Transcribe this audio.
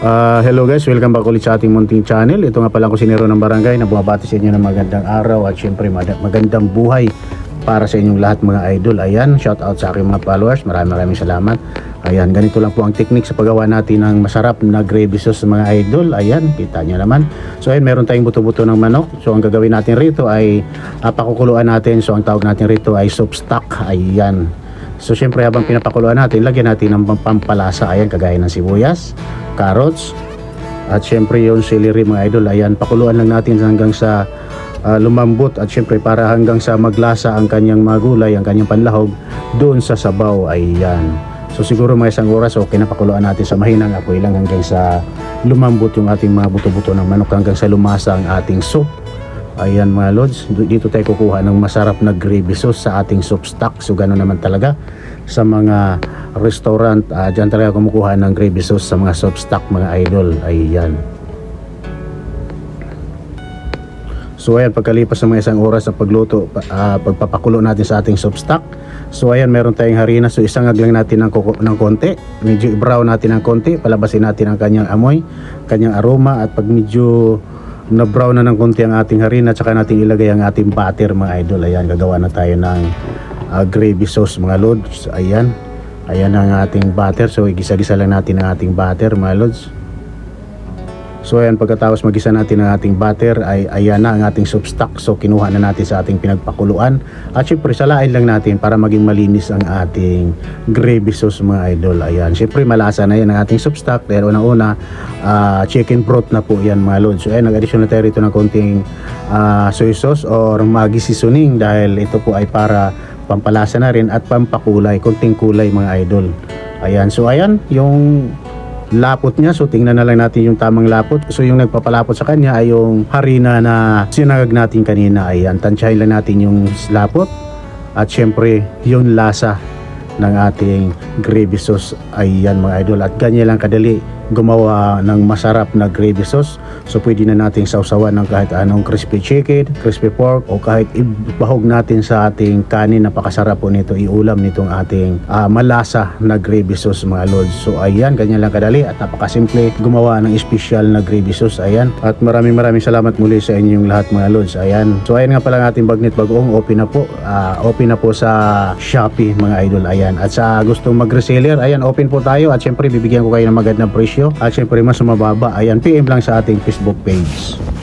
Ah, hello guys, welcome back ulit sa ating munting channel. Ito nga pala ako sinero ng barangay na bumabati sa inyo ng magandang araw at syempre magandang buhay para sa inyong lahat mga idol. Ayan, shout out sa aking mga followers. Maraming maraming salamat. Ayan, ganito lang po ang technique sa paggawa natin ng masarap na gravy sauce mga idol. Ayan, kita nyo naman. So ayan, meron tayong buto-buto ng manok. So ang gagawin natin rito ay uh, pakukuluan natin. So ang tawag natin rito ay soup stock. Ayan. So syempre habang pinapakuluan natin, lagyan natin ng pampalasa. Ayan, kagaya ng sibuyas, carrots, at syempre yung celery mga idol. Ayan, pakuluan lang natin hanggang sa ah, lumambot at syempre para hanggang sa maglasa ang kanyang mga gulay, ang kanyang panlahog doon sa sabaw. Ayan. So siguro mga isang oras okay na pakuluan natin sa mahinang apoy lang hanggang sa lumambot yung ating mga buto-buto ng manok hanggang sa lumasa ang ating soup. Ayan mga lods, dito tayo kukuha ng masarap na gravy sauce sa ating soup stock. So gano'n naman talaga sa mga restaurant. Uh, Diyan talaga kumukuha ng gravy sauce sa mga soup stock mga idol. Ayan. So ayan, pagkalipas ng mga isang oras sa pagluto, pa- ah, pagpapakulo natin sa ating soup stock. So ayan, meron tayong harina. So isangag lang natin ng, ng konti. Medyo i-brown natin ng konti. Palabasin natin ang kanyang amoy, kanyang aroma. At pag medyo na na ng konti ang ating harina, tsaka natin ilagay ang ating butter mga idol. Ayan, gagawa na tayo ng ah, gravy sauce mga lods. Ayan. Ayan ang ating butter. So igisa-gisa lang natin ang ating butter mga lods. So ayan pagkatapos magisa natin ang ating butter ay ayan na ang ating soup stock. So kinuha na natin sa ating pinagpakuluan. At syempre salain lang natin para maging malinis ang ating gravy sauce mga idol. Ayan. Syempre malasa na yan ang ating soup stock. Dahil unang-una ah, chicken broth na po yan mga lord. So ayan nag-addition na tayo rito ng konting ah, soy sauce or magi seasoning dahil ito po ay para pampalasa na rin at pampakulay. Konting kulay mga idol. Ayan. So ayan yung lapot niya. So tingnan na lang natin yung tamang lapot. So yung nagpapalapot sa kanya ay yung harina na sinagag natin kanina. Ayan, tansyahin lang natin yung lapot. At syempre, yung lasa ng ating gravy sauce. Ayan mga idol. At ganyan lang kadali gumawa ng masarap na gravy sauce. So pwede na nating sausawan ng kahit anong crispy chicken, crispy pork o kahit ibahog natin sa ating kanin. Napakasarap po nito iulam nitong ating ah, malasa na gravy sauce mga lords. So ayan, ganyan lang kadali at napakasimple gumawa ng special na gravy sauce. Ayan. At maraming maraming salamat muli sa inyong lahat mga lords. Ayan. So ayan nga pala ang ating bagnet bagoong open na po. Ah, open na po sa Shopee mga idol. Ayan. At sa gustong mag-reseller, ayan open po tayo at syempre bibigyan ko kayo ng magandang presyo at syempre mas mababa. Ayan, PM lang sa ating Facebook page.